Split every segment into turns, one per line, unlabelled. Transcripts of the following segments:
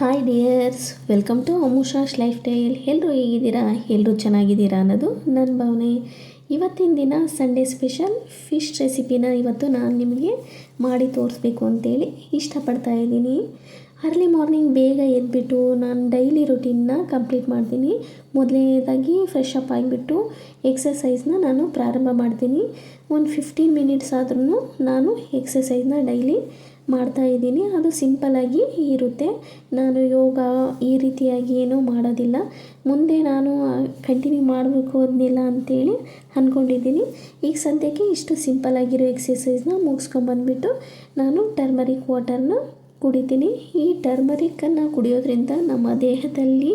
Hi dears welcome to Amusha's lifestyle ಎಲ್ಲರೂ ಹೇಗಿದ್ದೀರಾ? ಎಲ್ಲರೂ ಚೆನ್ನಾಗಿದ್ದೀರಾ ಅನ್ನೋದು ನನ್ನ ಭಾವನೆ. ಇವತ್ತಿನ ದಿನ ಸಂಡೇ ಸ್ಪೆಷಲ್ ಫಿಶ್ ರೆಸಿಪಿನ ಇವತ್ತು ನಾನು ನಿಮಗೆ ಮಾಡಿ ತೋರಿಸ್ಬೇಕು ಅಂತೇಳಿ ಇಷ್ಟಪಡ್ತಾ ಇದ್ದೀನಿ. ಅರ್ಲಿ ಮಾರ್ನಿಂಗ್ ಬೇಗ ಎದ್ಬಿಟ್ಟು ನಾನು ಡೈಲಿ ರುಟೀನ್ನ ಕಂಪ್ಲೀಟ್ ಮಾಡ್ತೀನಿ. ಮೊದಲನೇದಾಗಿ ಫ್ರೆಶ್ ಅಪ್ ಆಗಿಬಿಟ್ಟು ಎಕ್ಸಸೈಸ್ನ ನಾನು ಪ್ರಾರಂಭ ಮಾಡ್ತೀನಿ. ಒಂದು ಫಿಫ್ಟೀನ್ ಮಿನಿಟ್ಸ್ ಆದ್ರೂ ನಾನು ಎಕ್ಸಸೈಸ್ನ ಡೈಲಿ ಮಾಡ್ತಾ ಇದ್ದೀನಿ. ಅದು ಸಿಂಪಲ್ಲಾಗಿ ಇರುತ್ತೆ. ನಾನು ಯೋಗ ಈ ರೀತಿಯಾಗಿ ಏನೂ ಮಾಡೋದಿಲ್ಲ. ಮುಂದೆ ನಾನು ಕಂಟಿನ್ಯೂ ಮಾಡಬೇಕು ಅದನ್ನೆಲ್ಲ ಅಂತೇಳಿ ಅಂದ್ಕೊಂಡಿದ್ದೀನಿ ಈಗ ಸದ್ಯಕ್ಕೆ ಇಷ್ಟು ಸಿಂಪಲ್ಲಾಗಿರೋ ಎಕ್ಸಸೈಸ್ನ ಮುಗಿಸ್ಕೊಂಬಂದ್ಬಿಟ್ಟು ನಾನು ಟರ್ಮರಿಕ್ ವಾಟರ್ನ ಕುಡಿತೀನಿ. ಈ ಟರ್ಮರಿಕನ್ನು ಕುಡಿಯೋದ್ರಿಂದ ನಮ್ಮ ದೇಹದಲ್ಲಿ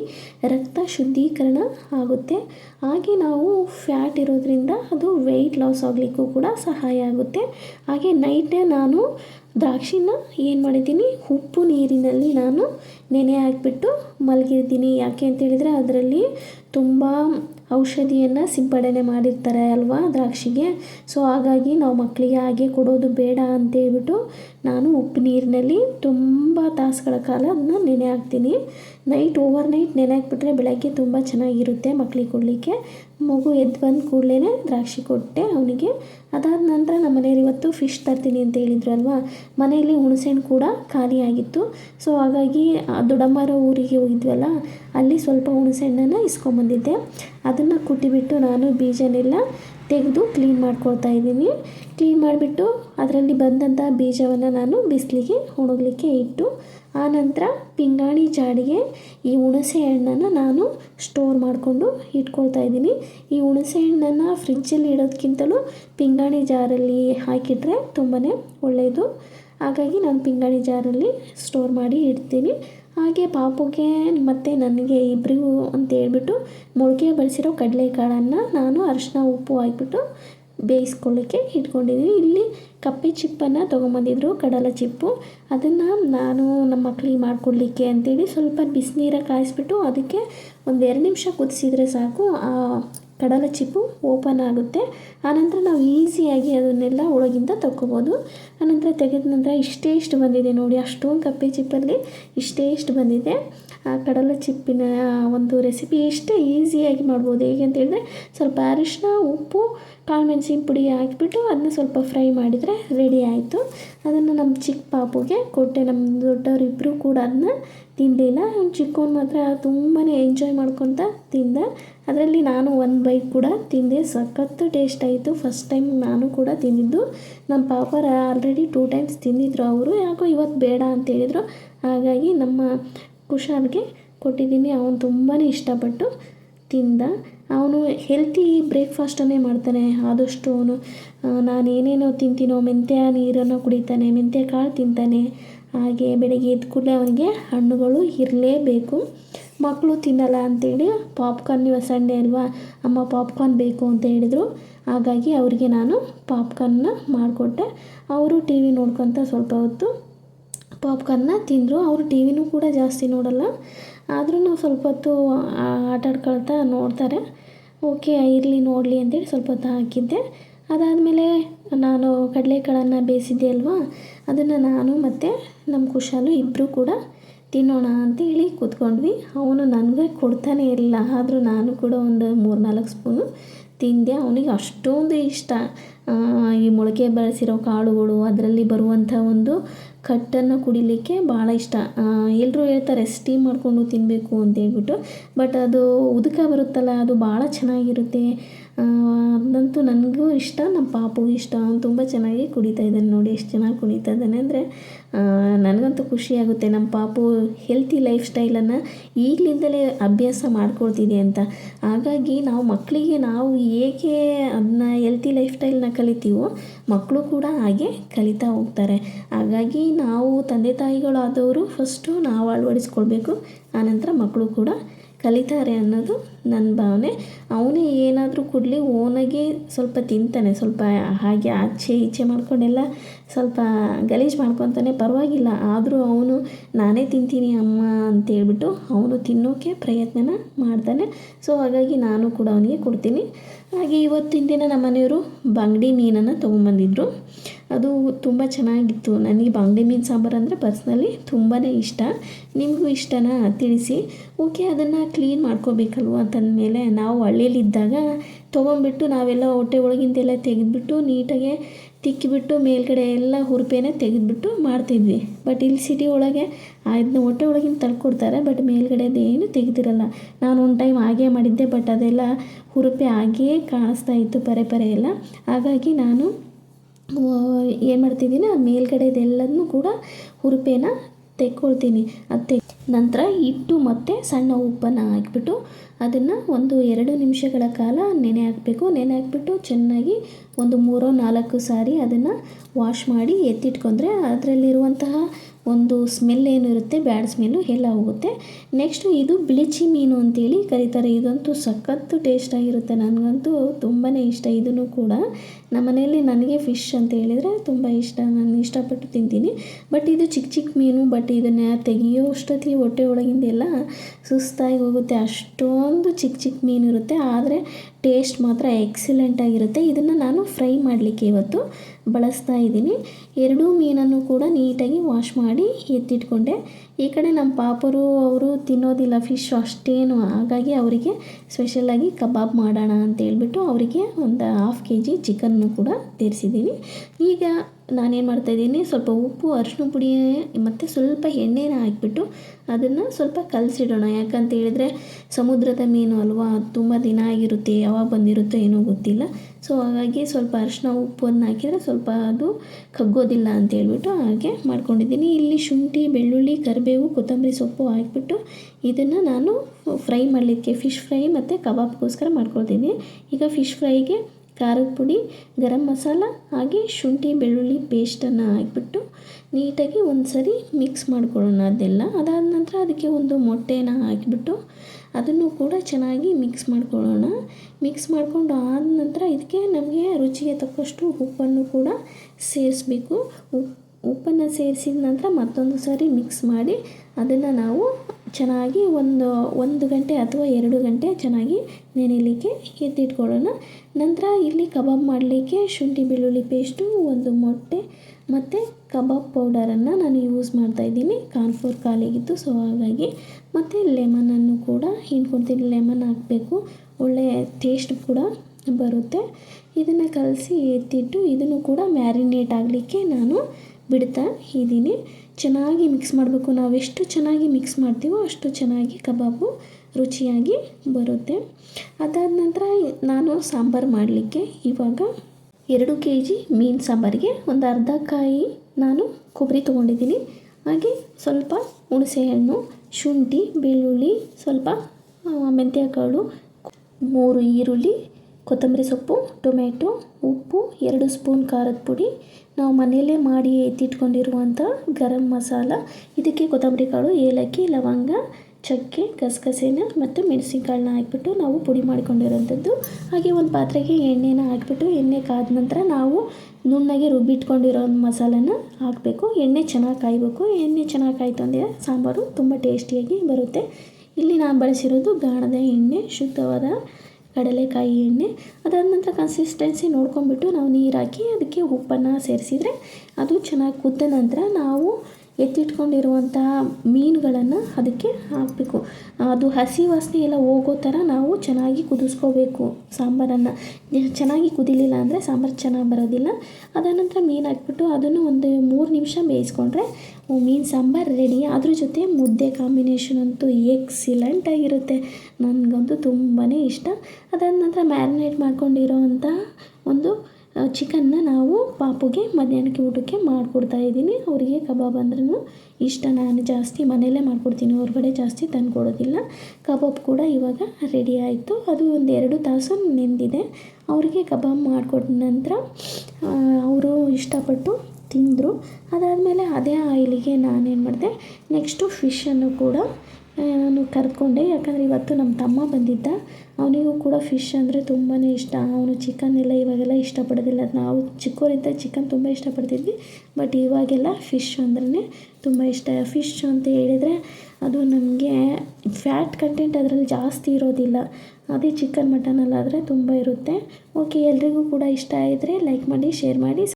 ರಕ್ತ ಶುದ್ಧೀಕರಣ ಆಗುತ್ತೆ. ಹಾಗೆ ನಾವು ಫ್ಯಾಟ್ ಇರೋದ್ರಿಂದ ಅದು ವೆಯ್ಟ್ ಲಾಸ್ ಆಗಲಿಕ್ಕೂ ಕೂಡ ಸಹಾಯ ಆಗುತ್ತೆ. ಹಾಗೆ ನೈಟೇ ನಾನು ದ್ರಾಕ್ಷಿನ ಏನು ಮಾಡಿದ್ದೀನಿ? ಉಪ್ಪು ನೀರಿನಲ್ಲಿ ನಾನು ನೆನೆ ಹಾಕಿಬಿಟ್ಟು ಮಲಗಿರ್ತೀನಿ ಯಾಕೆ ಅಂತೇಳಿದರೆ ಅದರಲ್ಲಿ ತುಂಬ ಔಷಧಿಯನ್ನು ಸಿಂಪಡಣೆ ಮಾಡಿರ್ತಾರೆ ಅಲ್ವಾ ದ್ರಾಕ್ಷಿಗೆ? ಸೊ ಹಾಗಾಗಿ ನಾವು ಮಕ್ಕಳಿಗೆ ಹಾಗೆ ಕೊಡೋದು ಬೇಡ ಅಂತೇಳ್ಬಿಟ್ಟು ನಾನು ಉಪ್ಪು ನೀರಿನಲ್ಲಿ ತುಂಬ ತಾಸುಗಳ ಕಾಲ ಅದನ್ನ ನೆನೆ ಹಾಕ್ತೀನಿ. ನೈಟ್ ಓವರ್ ನೈಟ್ ನೆನೆ ಹಾಕ್ಬಿಟ್ರೆ ಬೆಳಗ್ಗೆ ತುಂಬ ಚೆನ್ನಾಗಿರುತ್ತೆ ಮಕ್ಕಳಿಗೆ ಕೊಡಲಿಕ್ಕೆ. ಮಗು ಎದ್ದು ಬಂದ ಕೂಡಲೇ ದ್ರಾಕ್ಷಿ ಕೊಟ್ಟೆ ಅವನಿಗೆ. ಅದಾದ ನಂತರ ನಮ್ಮ ಮನೆಯಲ್ಲಿ ಇವತ್ತು ಫಿಶ್ ತರ್ತೀನಿ ಅಂತ ಹೇಳಿದ್ರು ಅಲ್ವಾ? ಮನೆಯಲ್ಲಿ ಹುಣಸೆಹಣ್ಣು ಕೂಡ ಖಾಲಿಯಾಗಿತ್ತು ಸೊ ಹಾಗಾಗಿ ದೊಡ್ಡಮ್ಮರ ಊರಿಗೆ ಹೋಗಿದ್ವಲ್ಲ, ಅಲ್ಲಿ ಸ್ವಲ್ಪ ಹುಣಸೆಹಣ್ಣನ್ನು ಇಸ್ಕೊಂಬಂದಿದ್ದೆ ಅದನ್ನು ಕುಟ್ಟಿಬಿಟ್ಟು ನಾನು ಬೀಜನೆಲ್ಲ ತೆಗೆದು ಕ್ಲೀನ್ ಮಾಡ್ಕೊಳ್ತಾ ಇದ್ದೀನಿ. ಕ್ಲೀನ್ ಮಾಡಿಬಿಟ್ಟು ಅದರಲ್ಲಿ ಬಂದಂಥ ಬೀಜವನ್ನು ನಾನು ಬಿಸಿಲಿಗೆ ಒಣಗಲಿಕ್ಕೆ ಇಟ್ಟು, ಆನಂತರ ಪಿಂಗಾಣಿ ಜಾಡಿಗೆ ಈ ಹುಣಸೆ ಹಣ್ಣನ್ನು ನಾನು ಸ್ಟೋರ್ ಮಾಡಿಕೊಂಡು ಇಟ್ಕೊಳ್ತಾ ಇದ್ದೀನಿ. ಈ ಹುಣಸೆ ಹಣ್ಣನ್ನು ಫ್ರಿಜ್ಜಲ್ಲಿ ಇಡೋದಕ್ಕಿಂತಲೂ ಪಿಂಗಾಣಿ ಜಾರಲ್ಲಿ ಹಾಕಿಟ್ರೆ ತುಂಬಾ ಒಳ್ಳೆಯದು ಹಾಗಾಗಿ ನಾನು ಪಿಂಗಾಣಿ ಜಾರಲ್ಲಿ ಸ್ಟೋರ್ ಮಾಡಿ ಇಡ್ತೀನಿ. ಹಾಗೆ ಪಾಪುಗೆ ಮತ್ತು ನನಗೆ ಇಬ್ಬರಿಗೂ ಅಂತ ಹೇಳ್ಬಿಟ್ಟು ಮೊಳಕೆ ಬಳಸಿರೋ ಕಡಲೆಕಾಳನ್ನು ನಾನು ಅರಿಶಿನ ಉಪ್ಪು ಹಾಕ್ಬಿಟ್ಟು ಬೇಯಿಸ್ಕೊಳ್ಳಿಕ್ಕೆ ಇಟ್ಕೊಂಡಿದ್ದೀನಿ ಇಲ್ಲಿ ಕಪ್ಪೆ ಚಿಪ್ಪನ್ನು ತೊಗೊಂಬಂದಿದ್ರು, ಕಡಲ ಚಿಪ್ಪು. ಅದನ್ನು ನಾನು ನಮ್ಮ ಮಕ್ಕಳಿಗೆ ಮಾಡಿಕೊಡ್ಲಿಕ್ಕೆ ಅಂತೇಳಿ ಸ್ವಲ್ಪ ಬಿಸಿನೀರ ಕಾಯಿಸ್ಬಿಟ್ಟು ಅದಕ್ಕೆ ಒಂದು ಎರಡು ನಿಮಿಷ ಕುದಿಸಿದ್ರೆ ಸಾಕು. ಕಡಲೆ ಚಿಪ್ಪು ಓಪನ್ ಆಗುತ್ತೆ. ಆನಂತರ ನಾವು ಈಸಿಯಾಗಿ ಅದನ್ನೆಲ್ಲ ಒಳಗಿಂದ ತಕ್ಕೊಬೋದು. ಆನಂತರ ತೆಗೆದ ನಂತರ ಇಷ್ಟೇ ಇಷ್ಟು ಬಂದಿದೆ ನೋಡಿ, ಅಷ್ಟೊಂದು ಕಪ್ಪೆ ಚಿಪ್ಪಲ್ಲಿ ಇಷ್ಟೇ ಇಷ್ಟು ಬಂದಿದೆ. ಆ ಕಡಲ ಚಿಪ್ಪಿನ ಒಂದು ರೆಸಿಪಿ ಎಷ್ಟೇ ಈಸಿಯಾಗಿ ಮಾಡ್ಬೋದು. ಹೇಗೆ ಅಂತ ಹೇಳಿದ್ರೆ, ಸ್ವಲ್ಪ ಅರಿಶಿನ ಉಪ್ಪು ಕಾಳು ಮೆಣಸಿನ ಪುಡಿ ಹಾಕಿಬಿಟ್ಟು ಅದನ್ನ ಸ್ವಲ್ಪ ಫ್ರೈ ಮಾಡಿದರೆ ರೆಡಿ ಆಯಿತು. ಅದನ್ನು ನಮ್ಮ ಚಿಕ್ಕ ಪಾಪುಗೆ ಕೊಟ್ಟೆ, ನಮ್ಮ ದೊಡ್ಡವರಿಬ್ಬರು ಕೂಡ ಅದನ್ನ ತಿನ್ನಲಿಲ್ಲ ಚಿಕ್ಕವನು ಮಾತ್ರ ತುಂಬಾ ಎಂಜಾಯ್ ಮಾಡ್ಕೊತ ತಿಂದ. ಅದರಲ್ಲಿ ನಾನು ಒಂದು ಬೈಟ್ ಕೂಡ ತಿಂದೆ. ಸಖತ್ತು ಟೇಸ್ಟ್ ಆಯಿತು. ಫಸ್ಟ್ ಟೈಮ್ ನಾನು ಕೂಡ ತಿಂದಿದ್ದು. ನಮ್ಮ ಪಾಪರ ಆಲ್ರೆಡಿ ಟೂ ಟೈಮ್ಸ್ ತಿಂದಿದ್ರು ಅವರು. ಯಾಕೋ ಇವತ್ತು ಬೇಡ ಅಂತ ಹೇಳಿದರು. ಹಾಗಾಗಿ ನಮ್ಮ ಕುಶಾಲ್ಗೆ ಕೊಟ್ಟಿದ್ದೀನಿ. ಅವನು ತುಂಬಾ ಇಷ್ಟಪಟ್ಟು ತಿಂದ. ಅವನು ಹೆಲ್ತಿ ಬ್ರೇಕ್ಫಾಸ್ಟನ್ನೇ ಮಾಡ್ತಾನೆ. ಆದಷ್ಟು ಅವನು ನಾನು ಏನೇನೋ ತಿಂತೀನೋ, ಮೆಂತ್ಯ ನೀರನ್ನು ಕುಡಿತಾನೆ ಮೆಂತ್ಯ ಕಾಳು ತಿಂತಾನೆ. ಹಾಗೆ ಬೆಳಗ್ಗೆ ಎದ್ದ ಕೂಡಲೇ ಅವನಿಗೆ ಹಣ್ಣುಗಳು ಇರಲೇಬೇಕು. ಮಕ್ಕಳು ತಿನ್ನಲ್ಲ ಅಂತೇಳಿ ಪಾಪ್ಕಾರ್ನ್ ಇವತ್ತು ಸಂಡೇ ಅಲ್ವಾ, ಅಮ್ಮ ಪಾಪ್ಕಾರ್ನ್ ಬೇಕು ಅಂತ ಹೇಳಿದರು. ಹಾಗಾಗಿ ಅವರಿಗೆ ನಾನು ಪಾಪ್ಕಾರ್ನ್ನ ಮಾಡಿಕೊಟ್ಟೆ. ಅವರು ಟಿ ವಿ ನೋಡ್ಕೊತ ಸ್ವಲ್ಪ ಹೊತ್ತು ಪಾಪ್ಕಾರ್ನ್ನ ತಿಂದರು. ಅವರು ಟಿ ವಿನೂ ಕೂಡ ಜಾಸ್ತಿ ನೋಡಲ್ಲ. ಆದ್ರೂ ಸ್ವಲ್ಪ ಹೊತ್ತು ಆಟಾಡ್ಕೊಳ್ತಾ ನೋಡ್ತಾರೆ. ಓಕೆ, ಇರಲಿ ನೋಡಲಿ ಅಂತೇಳಿ ಸ್ವಲ್ಪ ಹೊತ್ತು ಹಾಕಿದ್ದೆ. ಅದಾದಮೇಲೆ ನಾನು ಕಡಲೆಕಾಳನ್ನು ಬೇಯಿಸಿದ್ದೆ ಅಲ್ವಾ, ಅದನ್ನು ನಾನು ಮತ್ತು ನಮ್ಮ ಕುಶಾಲು ಇಬ್ಬರೂ ಕೂಡ ತಿನ್ನೋಣ ಅಂತೇಳಿ ಕೂತ್ಕೊಂಡ್ವಿ. ಅವನು ನನಗೆ ಕೊಡ್ತಾನೆ ಇರಲಿಲ್ಲ, ಆದರೂ ನಾನು ಕೂಡ ಒಂದು ಮೂರು ನಾಲ್ಕು ಸ್ಪೂನು ತಿಂದೆ. ಅವನಿಗೆ ಅಷ್ಟೊಂದು ಇಷ್ಟ. ಈ ಮೊಳಕೆ ಬಳಸಿರೋ ಕಾಳುಗಳು, ಅದರಲ್ಲಿ ಬರುವಂಥ ಒಂದು ಕಟ್ಟನ್ನು ಕುಡಿಲಿಕ್ಕೆ ಭಾಳ ಇಷ್ಟ. ಎಲ್ಲರೂ ಹೇಳ್ತಾರೆ ಸ್ಟೀಮ್ ಮಾಡಿಕೊಂಡು ತಿನ್ನಬೇಕು ಅಂತ ಹೇಳ್ಬಿಟ್ಟು ಬಟ್ ಅದು ಉದಕ ಬರುತ್ತಲ್ಲ, ಅದು ಭಾಳ ಚೆನ್ನಾಗಿರುತ್ತೆ. ಅದಂತೂ ನನಗೂ ಇಷ್ಟ, ನಮ್ಮ ಪಾಪುಗೂ ಇಷ್ಟ. ಅವ್ನು ತುಂಬ ಚೆನ್ನಾಗಿ ಕುಡಿತಾ ಇದ್ದಾನೆ ನೋಡಿ, ಎಷ್ಟು ಚೆನ್ನಾಗಿ ಕುಡಿತಾ ಇದ್ದಾನೆ. ಅಂದರೆ ನನಗಂತೂ ಖುಷಿಯಾಗುತ್ತೆ ನಮ್ಮ ಪಾಪು ಹೆಲ್ತಿ ಲೈಫ್ ಸ್ಟೈಲನ್ನು ಈಗಲಿಂದಲೇ ಅಭ್ಯಾಸ ಮಾಡ್ಕೊಳ್ತಿದೆ ಅಂತ. ಹಾಗಾಗಿ ನಾವು ಮಕ್ಕಳಿಗೆ ನಾವು ಹೇಗೆ ಅದನ್ನ ಹೆಲ್ತಿ ಲೈಫ್ ಸ್ಟೈಲ್ನ ಕಲಿತೀವೋ, ಮಕ್ಕಳು ಕೂಡ ಹಾಗೆ ಕಲಿತಾ ಹೋಗ್ತಾರೆ. ಹಾಗಾಗಿ ನಾವು ತಂದೆ ತಾಯಿಗಳಾದವರು ಫಸ್ಟು ನಾವು ಅಳವಡಿಸ್ಕೊಳ್ಬೇಕು. ಆನಂತರ ಮಕ್ಕಳು ಕೂಡ ಕಲಿತಾರೆ ಅನ್ನೋದು ನನ್ನ ಭಾವನೆ. ಅವನೇ ಏನಾದರೂ ಕೊಡಲಿ ಓನಾಗಿ ಸ್ವಲ್ಪ ತಿಂತಾನೆ, ಸ್ವಲ್ಪ ಹಾಗೆ ಆಚೆ ಈಚೆ ಮಾಡ್ಕೊಂಡೆಲ್ಲ ಸ್ವಲ್ಪ ಗಲೀಜು ಮಾಡ್ಕೊತಾನೆ, ಪರವಾಗಿಲ್ಲ. ಆದರೂ ಅವನು, ನಾನೇ ತಿಂತೀನಿ ಅಮ್ಮ ಅಂತೇಳ್ಬಿಟ್ಟು ಅವನು ತಿನ್ನೋಕ್ಕೆ ಪ್ರಯತ್ನನ ಮಾಡ್ತಾನೆ. ಸೊ, ಹಾಗಾಗಿ ನಾನು ಕೂಡ ಅವನಿಗೆ ಕೊಡ್ತೀನಿ. ಹಾಗೆ ಇವತ್ತಿನ ದಿನ ನಮ್ಮ ಮನೆಯವರು ಬಂಗಡಿ ಮೀನನ್ನು ತೊಗೊಂಬಂದಿದ್ರು. ಅದು ತುಂಬ ಚೆನ್ನಾಗಿತ್ತು. ನನಗೆ ಬಾಂಗ್ಡೆ ಮೀನು ಸಾಂಬಾರು ಅಂದರೆ ಪರ್ಸ್ನಲಿ ತುಂಬಾ ಇಷ್ಟ. ನಿಮಗೂ ಇಷ್ಟನಾ? ತಿಳಿಸಿ. ಓಕೆ, ಅದನ್ನು ಕ್ಲೀನ್ ಮಾಡ್ಕೋಬೇಕಲ್ವ? ಅಂತಂದಮೇಲೆ ನಾವು ಹಳ್ಳಿಯಲ್ಲಿದ್ದಾಗ ತೊಗೊಂಬಿಟ್ಟು ನಾವೆಲ್ಲ ಹೊಟ್ಟೆ ಒಳಗಿಂದೆಲ್ಲ ತೆಗೆದ್ಬಿಟ್ಟು ನೀಟಾಗೆ ತಿಕ್ಕಿಬಿಟ್ಟು ಮೇಲ್ಗಡೆ ಎಲ್ಲ ಹುರುಪೇನೆ ತೆಗೆದ್ಬಿಟ್ಟು ಮಾಡ್ತಿದ್ವಿ. ಬಟ್ ಇಲ್ಲಿ ಸಿಟಿ ಒಳಗೆ ಅದನ್ನ ಹೊಟ್ಟೆ ಒಳಗಿಂದ ತಳ್ಕೊಡ್ತಾರೆ. ಬಟ್ ಮೇಲ್ಗಡೆ ಏನು ತೆಗೆದಿರಲ್ಲ. ನಾನು ಒಂದು ಟೈಮ್ ಹಾಗೇ ಮಾಡಿದ್ದೆ, ಬಟ್ ಅದೆಲ್ಲ ಹುರುಪೆ ಹಾಗೇ ಕಾಣಿಸ್ತಾ ಇತ್ತು ಪರೆ ಪರೆ ಎಲ್ಲ. ಹಾಗಾಗಿ ನಾನು ಏನು ಮಾಡ್ತಿದ್ದೀನಿ ಆ ಮೇಲ್ಗಡೆದೆಲ್ಲದನ್ನೂ ಕೂಡ ಹುರುಪೇನ ತೆಕ್ಕೊಳ್ತೀನಿ. ಅದು ನಂತರ ಹಿಟ್ಟು ಮತ್ತು ಸಣ್ಣ ಉಪ್ಪನ್ನು ಹಾಕ್ಬಿಟ್ಟು ಅದನ್ನು ಒಂದು ಎರಡು ನಿಮಿಷಗಳ ಕಾಲ ನೆನೆ ಹಾಕಬೇಕು. ನೆನೆ ಹಾಕ್ಬಿಟ್ಟು ಚೆನ್ನಾಗಿ ಒಂದು ಮೂರೋ ನಾಲ್ಕು ಸಾರಿ ಅದನ್ನು ವಾಶ್ ಮಾಡಿ ಎತ್ತಿಟ್ಕೊಂಡ್ರೆ ಅದರಲ್ಲಿರುವಂತಹ ಒಂದು ಸ್ಮೆಲ್ ಏನಿರುತ್ತೆ ಬ್ಯಾಡ್ ಸ್ಮೆಲ್ಲು ಎಲ್ಲ ಹೋಗುತ್ತೆ. ನೆಕ್ಸ್ಟು ಇದು ಬಿಳಿಚಿ ಮೀನು ಅಂತೇಳಿ ಕರೀತಾರೆ. ಇದಂತೂ ಸಖತ್ತು ಟೇಸ್ಟಾಗಿರುತ್ತೆ ನನಗಂತೂ ತುಂಬಾ ಇಷ್ಟ. ಇದನ್ನು ಕೂಡ ನಮ್ಮ ಮನೆಯಲ್ಲಿ ನನಗೆ ಫಿಶ್ ಅಂತ ಹೇಳಿದರೆ ತುಂಬ ಇಷ್ಟ. ನಾನು ಇಷ್ಟಪಟ್ಟು ತಿಂತೀನಿ. ಬಟ್ ಇದು ಚಿಕ್ಕ ಚಿಕ್ಕ ಮೀನು ಬಟ್ ಇದನ್ನು ತೆಗೆಯೋ ಅಷ್ಟೊತ್ತಿಗೆ ಹೊಟ್ಟೆ ಒಳಗಿಂದೆಲ್ಲ ಸುಸ್ತಾಗಿ ಹೋಗುತ್ತೆ. ಅಷ್ಟೊಂದು ಚಿಕ್ಕ ಚಿಕ್ಕ ಮೀನು ಇರುತ್ತೆ. ಆದರೆ ಟೇಸ್ಟ್ ಮಾತ್ರ ಎಕ್ಸಲೆಂಟಾಗಿರುತ್ತೆ ಇದನ್ನು ನಾನು ಫ್ರೈ ಮಾಡಲಿಕ್ಕೆ ಇವತ್ತು ಬಳಸ್ತಾ ಇದ್ದೀನಿ. ಎರಡೂ ಮೀನನ್ನು ಕೂಡ ನೀಟಾಗಿ ವಾಶ್ ಮಾಡಿ ಎತ್ತಿಟ್ಕೊಂಡೆ. ಈ ಕಡೆ ನಮ್ಮ ಪಾಪರು ಅವರು ತಿನ್ನೋದಿಲ್ಲ ಫಿಶ್ ಅಷ್ಟೇನು. ಹಾಗಾಗಿ ಅವರಿಗೆ ಸ್ಪೆಷಲಾಗಿ ಕಬಾಬ್ ಮಾಡೋಣ ಅಂತ ಹೇಳ್ಬಿಟ್ಟು ಅವರಿಗೆ ಒಂದು ಹಾಫ್ ಕೆ ಜಿ ಚಿಕನ್ನು ಕೂಡ ತೇರಿಸಿದ್ದೀನಿ. ಈಗ ನಾನೇನು ಮಾಡ್ತಾಯಿದ್ದೀನಿ ಸ್ವಲ್ಪ ಉಪ್ಪು ಅರಿಶಿನ ಪುಡಿ, ಮತ್ತು ಸ್ವಲ್ಪ ಎಣ್ಣೆನ ಹಾಕಿಬಿಟ್ಟು ಅದನ್ನು ಸ್ವಲ್ಪ ಕಲಸಿಡೋಣ. ಯಾಕಂತ ಹೇಳಿದ್ರೆ ಸಮುದ್ರದ ಮೀನು ಅಲ್ವಾ ತುಂಬ ದಿನ ಆಗಿರುತ್ತೆ, ಯಾವಾಗ ಬಂದಿರುತ್ತೋ ಏನೋ ಗೊತ್ತಿಲ್ಲ. ಸೊ ಹಾಗಾಗಿ ಸ್ವಲ್ಪ ಅರಿಶಿನ ಉಪ್ಪನ್ನು ಹಾಕಿದರೆ ಸ್ವಲ್ಪ ಅದು ಕಗ್ಗೋದಿಲ್ಲ ಅಂತ ಹೇಳ್ಬಿಟ್ಟು ಹಾಗೆ ಮಾಡ್ಕೊಂಡಿದ್ದೀನಿ. ಇಲ್ಲಿ ಶುಂಠಿ, ಬೆಳ್ಳುಳ್ಳಿ, ಕರಿಬೇವು, ಕೊತ್ತಂಬರಿ ಸೊಪ್ಪು ಹಾಕಿಬಿಟ್ಟು ಇದನ್ನು ನಾನು ಫ್ರೈ ಮಾಡಲಿಕ್ಕೆ ಫಿಶ್ ಫ್ರೈ ಮತ್ತು ಕಬಾಬ್ಗೋಸ್ಕರ ಮಾಡ್ಕೊಳ್ತೀನಿ. ಈಗ ಫಿಶ್ ಫ್ರೈಗೆ ಖಾರದ ಪುಡಿ, ಗರಂ ಮಸಾಲ ಹಾಗೆ ಶುಂಠಿ, ಬೆಳ್ಳುಳ್ಳಿ ಪೇಸ್ಟನ್ನು ಹಾಕಿಬಿಟ್ಟು ನೀಟಾಗಿ ಒಂದು ಸರಿ ಮಿಕ್ಸ್ ಮಾಡ್ಕೊಳ್ಳೋಣ ಅದೆಲ್ಲ. ಅದಾದ ನಂತರ ಅದಕ್ಕೆ ಒಂದು ಮೊಟ್ಟೆನ ಹಾಕಿಬಿಟ್ಟು ಅದನ್ನು ಕೂಡ ಚೆನ್ನಾಗಿ ಮಿಕ್ಸ್ ಮಾಡ್ಕೊಳ್ಳೋಣ. ಮಿಕ್ಸ್ ಮಾಡಿಕೊಂಡು ಆದ ನಂತರ ಇದಕ್ಕೆ ನಮಗೆ ರುಚಿಗೆ ತಕ್ಕಷ್ಟು ಉಪ್ಪನ್ನು ಕೂಡ ಸೇರಿಸ್ಬೇಕು. ಉಪ್ಪು ಉಪ್ಪನ್ನು ಸೇರಿಸಿದ ನಂತರ ಮತ್ತೊಂದು ಸಾರಿ ಮಿಕ್ಸ್ ಮಾಡಿ ಅದನ್ನು ನಾವು ಚೆನ್ನಾಗಿ ಒಂದು ಒಂದು ಗಂಟೆ ಅಥವಾ ಎರಡು ಗಂಟೆ ಚೆನ್ನಾಗಿ ನೆನೆಯಲಿಕ್ಕೆ ಎತ್ತಿಟ್ಕೊಳ್ಳೋಣ. ನಂತರ ಇಲ್ಲಿ ಕಬಾಬ್ ಮಾಡಲಿಕ್ಕೆ ಶುಂಠಿ ಬೆಳ್ಳುಳ್ಳಿ ಪೇಸ್ಟು ಒಂದು ಮೊಟ್ಟೆ ಮತ್ತು ಕಬಾಬ್ ಪೌಡರನ್ನು ನಾನು ಯೂಸ್ ಮಾಡ್ತಾಯಿದ್ದೀನಿ ಕಾನ್ಫೋರ್ ಖಾಲಿಗಿತ್ತು ಸೊ ಹಾಗಾಗಿ ಮತ್ತು ಲೆಮನನ್ನು ಕೂಡ ಹಿಂಡ್ಕೊಳ್ತೀನಿ ಲೆಮನ್ ಹಾಕಬೇಕು ಒಳ್ಳೆಯ ಟೇಸ್ಟ್ ಕೂಡ ಬರುತ್ತೆ. ಇದನ್ನು ಕಲಸಿ ಎತ್ತಿಟ್ಟು ಇದನ್ನು ಕೂಡ ಮ್ಯಾರಿನೇಟ್ ಆಗಲಿಕ್ಕೆ ನಾನು ಬಿಡ್ತಾ ಇದ್ದೀನಿ. ಚೆನ್ನಾಗಿ ಮಿಕ್ಸ್ ಮಾಡಬೇಕು. ನಾವು ಎಷ್ಟು ಚೆನ್ನಾಗಿ ಮಿಕ್ಸ್ ಮಾಡ್ತೀವೋ ಅಷ್ಟು ಚೆನ್ನಾಗಿ ಕಬಾಬು ರುಚಿಯಾಗಿ ಬರುತ್ತೆ. ಅದಾದ ನಂತರ ನಾನು ಸಾಂಬಾರು ಮಾಡಲಿಕ್ಕೆ ಇವಾಗ ಎರಡು ಕೆ ಜಿ ಮೀನು ಸಾಂಬಾರಿಗೆ ಒಂದು ಅರ್ಧ ಕಾಯಿ ನಾನು ಕೊಬ್ಬರಿ ತೊಗೊಂಡಿದ್ದೀನಿ. ಹಾಗೆ ಸ್ವಲ್ಪ ಹುಣಸೆಹಣ್ಣು, ಶುಂಠಿ, ಬೆಳ್ಳುಳ್ಳಿ, ಸ್ವಲ್ಪ ಮೆಂತ್ಯ ಕಾಳು ಮೂರು ಈರುಳ್ಳಿ ಕೊತ್ತಂಬರಿ ಸೊಪ್ಪು ಟೊಮೆಟೊ ಉಪ್ಪು, ಎರಡು ಸ್ಪೂನ್ ಖಾರದ ಪುಡಿ. ನಾವು ಮನೆಯಲ್ಲೇ ಮಾಡಿ ಎತ್ತಿಟ್ಕೊಂಡಿರುವಂಥ ಗರಂ ಮಸಾಲ. ಇದಕ್ಕೆ ಕೊತ್ತಂಬರಿ ಕಾಳು ಏಲಕ್ಕಿ, ಲವಂಗ, ಚಕ್ಕೆ, ಗಸಗಸೆನ ಮತ್ತು ಮೆಣಸಿನ್ಕಾಳನ್ನ ಹಾಕ್ಬಿಟ್ಟು ನಾವು ಪುಡಿ ಮಾಡಿಕೊಂಡಿರೋಂಥದ್ದು ಹಾಗೆ ಒಂದು ಪಾತ್ರೆಗೆ ಎಣ್ಣೆನ ಹಾಕ್ಬಿಟ್ಟು ಎಣ್ಣೆ ಕಾದ ನಂತರ ನಾವು ನುಣ್ಣಗೆ ರುಬ್ಬಿಟ್ಕೊಂಡಿರೋ ಮಸಾಲನ ಹಾಕಬೇಕು. ಎಣ್ಣೆ ಚೆನ್ನಾಗಿ ಕಾಯಬೇಕು. ಎಣ್ಣೆ ಚೆನ್ನಾಗಿ ಕಾಯ್ತು ಅಂದರೆ ಸಾಂಬಾರು ತುಂಬ ಟೇಸ್ಟಿಯಾಗಿ ಬರುತ್ತೆ. ಇಲ್ಲಿ ನಾನು ಬಳಸಿರೋದು ಗಾಣದ ಎಣ್ಣೆ, ಶುದ್ಧವಾದ ಕಡಲೆಕಾಯಿ ಎಣ್ಣೆ, ಅದಾದ ನಂತರ ಕನ್ಸಿಸ್ಟೆನ್ಸಿ ನೋಡ್ಕೊಂಡ್ಬಿಟ್ಟು ನಾವು ನೀರಾಕಿ, ಅದಕ್ಕೆ ಉಪ್ಪನ್ನು ಸೇರಿಸಿದರೆ ಅದು ಚೆನ್ನಾಗಿ ಕುದ್ದ ನಂತರ ನಾವು ಎತ್ತಿಟ್ಕೊಂಡಿರುವಂತಹ ಮೀನುಗಳನ್ನು ಅದಕ್ಕೆ ಹಾಕಬೇಕು. ಅದು ಹಸಿ ವಾಸನೆ ಎಲ್ಲ ಹೋಗೋ ಥರ ನಾವು ಚೆನ್ನಾಗಿ ಕುದಿಸ್ಕೋಬೇಕು ಸಾಂಬಾರನ್ನು. ಚೆನ್ನಾಗಿ ಕುದಿಲಿಲ್ಲ ಅಂದರೆ ಸಾಂಬಾರು ಚೆನ್ನಾಗಿ ಬರೋದಿಲ್ಲ. ಅದನಂತರ ನಂತರ ಮೀನು ಹಾಕ್ಬಿಟ್ಟು ಅದನ್ನು ಒಂದು ಮೂರು ನಿಮಿಷ ಬೇಯಿಸ್ಕೊಂಡ್ರೆ ಮೀನು ಸಾಂಬಾರು ರೆಡಿ ಅದ್ರ ಜೊತೆ ಮುದ್ದೆ ಕಾಂಬಿನೇಷನ್ ಅಂತೂ ಎಕ್ಸಿಲೆಂಟ್ ಆಗಿರುತ್ತೆ. ನನಗಂತೂ ತುಂಬಾ ಇಷ್ಟ. ಅದಾದ ನಂತರ ಮ್ಯಾರಿನೇಟ್ ಮಾಡ್ಕೊಂಡಿರೋ ಒಂದು ಚಿಕನ್ನ ನಾವು ಪಾಪುಗೆ ಮಧ್ಯಾಹ್ನಕ್ಕೆ ಊಟಕ್ಕೆ ಮಾಡಿಕೊಡ್ತಾ ಇದ್ದೀನಿ. ಅವರಿಗೆ ಕಬಾಬ್ ಅಂದ್ರೂ ಇಷ್ಟ. ನಾನು ಜಾಸ್ತಿ ಮನೆಯಲ್ಲೇ ಮಾಡಿಕೊಡ್ತೀನಿ. ಹೊರಗಡೆ ಜಾಸ್ತಿ ತಂದು ಕೊಡೋದಿಲ್ಲ ಕಬಾಬ್ ಕೂಡ ಇವಾಗ ರೆಡಿ ಆಯಿತು. ಅದು ಒಂದು ಎರಡು ತಾಸು ನೆಂದಿದೆ ಅವರಿಗೆ ಕಬಾಬ್ ಮಾಡಿಕೊಟ್ಟ ನಂತರ ಅವರು ಇಷ್ಟಪಟ್ಟು ತಿಂದರು. ಅದಾದಮೇಲೆ ಅದೇ ಆಯಿಲಿಗೆ ನಾನೇನು ಮಾಡಿದೆ ನೆಕ್ಸ್ಟು ಫಿಶನ್ನು ಕೂಡ ನಾನು ಕರ್ಕೊಂಡೆ. ಯಾಕಂದರೆ ಇವತ್ತು ನಮ್ಮ ತಮ್ಮ ಬಂದಿದ್ದ. ಅವನಿಗೂ ಕೂಡ ಫಿಶ್ ಅಂದರೆ ತುಂಬಾ ಇಷ್ಟ. ಅವನು ಚಿಕನ್ ಎಲ್ಲ ಇವಾಗೆಲ್ಲ ಇಷ್ಟಪಡೋದಿಲ್ಲ. ನಾವು ಚಿಕ್ಕೋರಿಂದ ಚಿಕನ್ ತುಂಬ ಇಷ್ಟಪಡ್ತಿದ್ವಿ. ಬಟ್ ಇವಾಗೆಲ್ಲ ಫಿಶ್ ಅಂದ್ರೆ ತುಂಬ ಇಷ್ಟ. ಫಿಶ್ ಅಂತ ಹೇಳಿದರೆ ಅದು ನಮಗೆ ಫ್ಯಾಟ್ ಕಂಟೆಂಟ್ ಅದರಲ್ಲಿ ಜಾಸ್ತಿ ಇರೋದಿಲ್ಲ. ಅದೇ ಚಿಕನ್ ಮಟನಲ್ಲಾದರೆ ತುಂಬ ಇರುತ್ತೆ. ಓಕೆ ಎಲ್ರಿಗೂ ಕೂಡ ಇಷ್ಟ ಆಗಿದ್ರೆ ಲೈಕ್ ಮಾಡಿ ಶೇರ್ ಮಾಡಿ